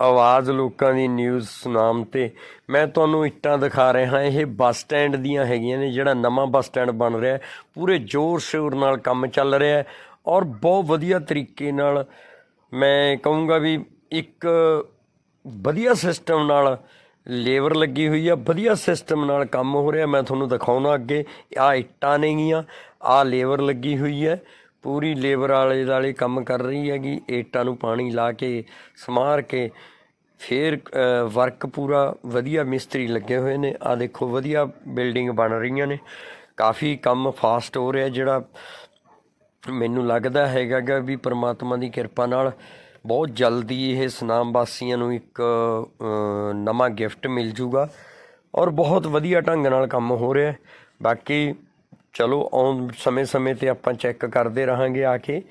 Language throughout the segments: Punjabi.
ਆਵਾਜ਼ ਲੋਕਾਂ ਦੀ ਨਿਊਜ਼ ਸੁਨਾਮ ਤੇ। ਮੈਂ ਤੁਹਾਨੂੰ ਇੱਟਾਂ ਦਿਖਾ ਰਿਹਾ, ਇਹ ਬੱਸ ਸਟੈਂਡ ਦੀਆਂ ਹੈਗੀਆਂ ਨੇ, ਜਿਹੜਾ ਨਵਾਂ ਬੱਸ ਸਟੈਂਡ ਬਣ ਰਿਹਾ ਪੂਰੇ ਜ਼ੋਰ ਸ਼ੋਰ ਨਾਲ ਕੰਮ ਚੱਲ ਰਿਹਾ ਔਰ ਬਹੁਤ ਵਧੀਆ ਤਰੀਕੇ ਨਾਲ ਮੈਂ ਕਹੂੰਗਾ ਵੀ ਇੱਕ ਵਧੀਆ ਸਿਸਟਮ ਨਾਲ ਲੇਬਰ ਲੱਗੀ ਹੋਈ ਆ, ਵਧੀਆ ਸਿਸਟਮ ਨਾਲ ਕੰਮ ਹੋ ਰਿਹਾ। ਮੈਂ ਤੁਹਾਨੂੰ ਦਿਖਾਉਣਾ ਅੱਗੇ ਆ ਇੱਟਾਂ ਨੇਗੀਆਂ ਆ ਲੇਬਰ ਲੱਗੀ ਹੋਈ ਹੈ। ਪੂਰੀ ਲੇਬਰ ਵਾਲੇ ਦਾਲੇ ਕੰਮ ਕਰ ਰਹੀ ਹੈਗੀ, ਏਟਾਂ ਨੂੰ ਪਾਣੀ ਲਾ ਕੇ, ਸਮਾਰ ਕੇ, ਫੇਰ ਵਰਕ ਪੂਰਾ ਵਧੀਆ ਮਿਸਤਰੀ ਲੱਗੇ ਹੋਏ ਨੇ। ਆ ਦੇਖੋ, ਵਧੀਆ ਬਿਲਡਿੰਗ ਬਣ ਰਹੀਆਂ ਨੇ। ਕਾਫੀ ਕੰਮ ਫਾਸਟ ਹੋ ਰਿਹਾ, ਜਿਹੜਾ ਮੈਨੂੰ ਲੱਗਦਾ ਹੈਗਾ ਵੀ ਪ੍ਰਮਾਤਮਾ ਦੀ ਕਿਰਪਾ ਨਾਲ ਬਹੁਤ ਜਲਦੀ ਇਹ ਸੁਨਾਮ ਵਾਸੀਆਂ ਨੂੰ ਇੱਕ ਨਵਾਂ ਗਿਫਟ ਮਿਲ ਜੂਗਾ ਔਰ ਬਹੁਤ ਵਧੀਆ ਢੰਗ ਨਾਲ ਕੰਮ ਹੋ ਰਿਹਾ। ਬਾਕੀ ਚਲੋ, ਆਉਣ ਸਮੇਂ-ਸਮੇਂ ਤੇ ਆਪਾਂ ਚੈੱਕ ਕਰਦੇ ਰਹਾਂਗੇ ਆ ਕੇ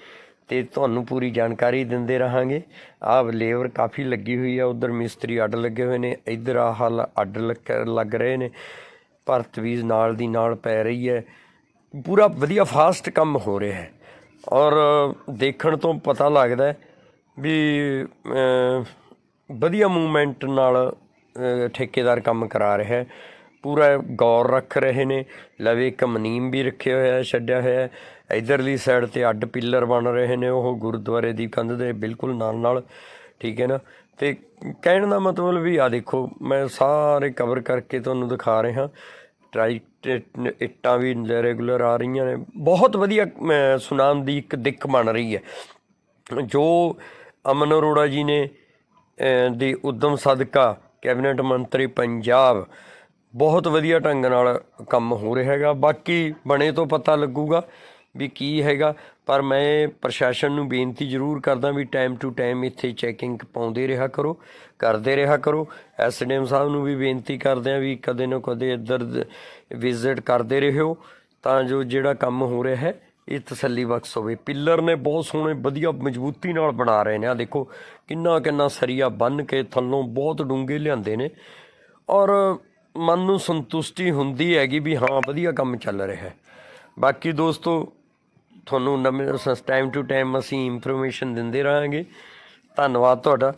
ਤੇ ਤੁਹਾਨੂੰ ਪੂਰੀ ਜਾਣਕਾਰੀ ਦਿੰਦੇ ਰਹਾਂਗੇ। ਆਹ ਲੇਬਰ ਕਾਫੀ ਲੱਗੀ ਹੋਈ ਆ, ਉਧਰ ਮਿਸਤਰੀ ਅੱਡ ਲੱਗੇ ਹੋਏ ਨੇ, ਇੱਧਰ ਆਹ ਹਲ ਅੱਡ ਲੱਗ ਲੱਗ ਰਹੇ ਨੇ ਭਰਤ ਵੀ ਨਾਲ ਦੀ ਨਾਲ ਪੈ ਰਹੀ ਹੈ। ਪੂਰਾ ਵਧੀਆ ਫਾਸਟ ਕੰਮ ਹੋ ਰਿਹਾ ਹੈ। ਔਰ ਦੇਖਣ ਤੋਂ ਪਤਾ ਲੱਗਦਾ ਵੀ ਵਧੀਆ ਮੂਵਮੈਂਟ ਨਾਲ ਠੇਕੇਦਾਰ ਕੰਮ ਕਰਾ ਰਿਹਾ ਹੈ। ਪੂਰਾ ਗੌਰ ਰੱਖ ਰਹੇ ਨੇ। ਲਵੇ ਇੱਕ ਮਨੀਮ ਵੀ ਰੱਖਿਆ ਹੋਇਆ ਛੱਡਿਆ ਹੋਇਆ ਹੈ। ਇਧਰਲੀ ਸਾਈਡ ਤੇ ਅੱਡ ਪਿੱਲਰ ਬਣ ਰਹੇ ਨੇ ਉਹ ਗੁਰਦੁਆਰੇ ਦੀ ਕੰਧ ਦੇ ਬਿਲਕੁਲ ਨਾਲ ਨਾਲ, ਠੀਕ ਹੈ ਨਾ? ਤੇ ਕਹਿਣ ਦਾ ਮਤਲਬ ਵੀ ਆ ਦੇਖੋ, ਮੈਂ ਸਾਰੇ ਕਵਰ ਕਰਕੇ ਤੁਹਾਨੂੰ ਦਿਖਾ ਰਿਹਾ। ਟਰਾਈ ਇੱਟਾਂ ਵੀ ਰੈਗੂਲਰ ਆ ਰਹੀਆਂ ਨੇ। ਬਹੁਤ ਵਧੀਆ ਸੁਨਾਮ ਦੀ ਇੱਕ ਦਿੱਕ ਬਣ ਰਹੀ ਹੈ। ਜੋ ਅਮਨ ਅਰੋੜਾ ਜੀ ਨੇ ਦੀ ਉਦਮ ਸਦਕਾ ਕੈਬਨਿਟ ਮੰਤਰੀ ਪੰਜਾਬ ਬਹੁਤ ਵਧੀਆ ਢੰਗ ਨਾਲ ਕੰਮ ਹੋ ਰਿਹਾ ਹੈਗਾ। ਬਾਕੀ ਬਣੇ ਤੋਂ ਪਤਾ ਲੱਗੂਗਾ ਵੀ ਕੀ ਹੈਗਾ। ਪਰ ਮੈਂ ਪ੍ਰਸ਼ਾਸਨ ਨੂੰ ਬੇਨਤੀ ਜ਼ਰੂਰ ਕਰਦਾ ਵੀ ਟਾਈਮ ਟੂ ਟਾਈਮ ਇੱਥੇ ਚੈਕਿੰਗ ਪਾਉਂਦੇ ਰਿਹਾ ਕਰੋ, ਕਰਦੇ ਰਿਹਾ ਕਰੋ। ਐਸਡੀਐਮ ਸਾਹਿਬ ਨੂੰ ਵੀ ਬੇਨਤੀ ਕਰਦੇ ਆ ਵੀ ਕਦੇ ਨਾ ਕਦੇ ਇੱਧਰ ਵਿਜ਼ਿਟ ਕਰਦੇ ਰਹੋ। ਤਾਂ ਜੋ ਜਿਹੜਾ ਕੰਮ ਹੋ ਰਿਹਾ ਹੈ, ਇਹ ਤਸੱਲੀ ਬਖਸ਼ ਹੋਵੇ। ਪਿੱਲਰ ਨੇ ਬਹੁਤ ਸੋਹਣੇ, ਵਧੀਆ ਮਜ਼ਬੂਤੀ ਨਾਲ ਬਣਾ ਰਹੇ ਨੇ। ਆ ਦੇਖੋ ਕਿੰਨਾ ਕਿੰਨਾ ਸਰੀਆ ਬੰਨ ਕੇ ਥੱਲੋਂ ਬਹੁਤ ਡੂੰਘੇ ਲਿਆਂਦੇ ਨੇ। ਔਰ ਮਨ ਨੂੰ ਸੰਤੁਸ਼ਟੀ ਹੁੰਦੀ ਹੈਗੀ ਵੀ ਹਾਂ, ਵਧੀਆ ਕੰਮ ਚੱਲ ਰਿਹਾ ਹੈ। ਬਾਕੀ ਦੋਸਤੋ, ਤੁਹਾਨੂੰ ਨਵੇਂ ਟਾਈਮ ਟੂ ਟਾਈਮ ਅਸੀਂ ਇਨਫੋਰਮੇਸ਼ਨ ਦਿੰਦੇ ਰਹਾਂਗੇ। ਧੰਨਵਾਦ ਤੁਹਾਡਾ।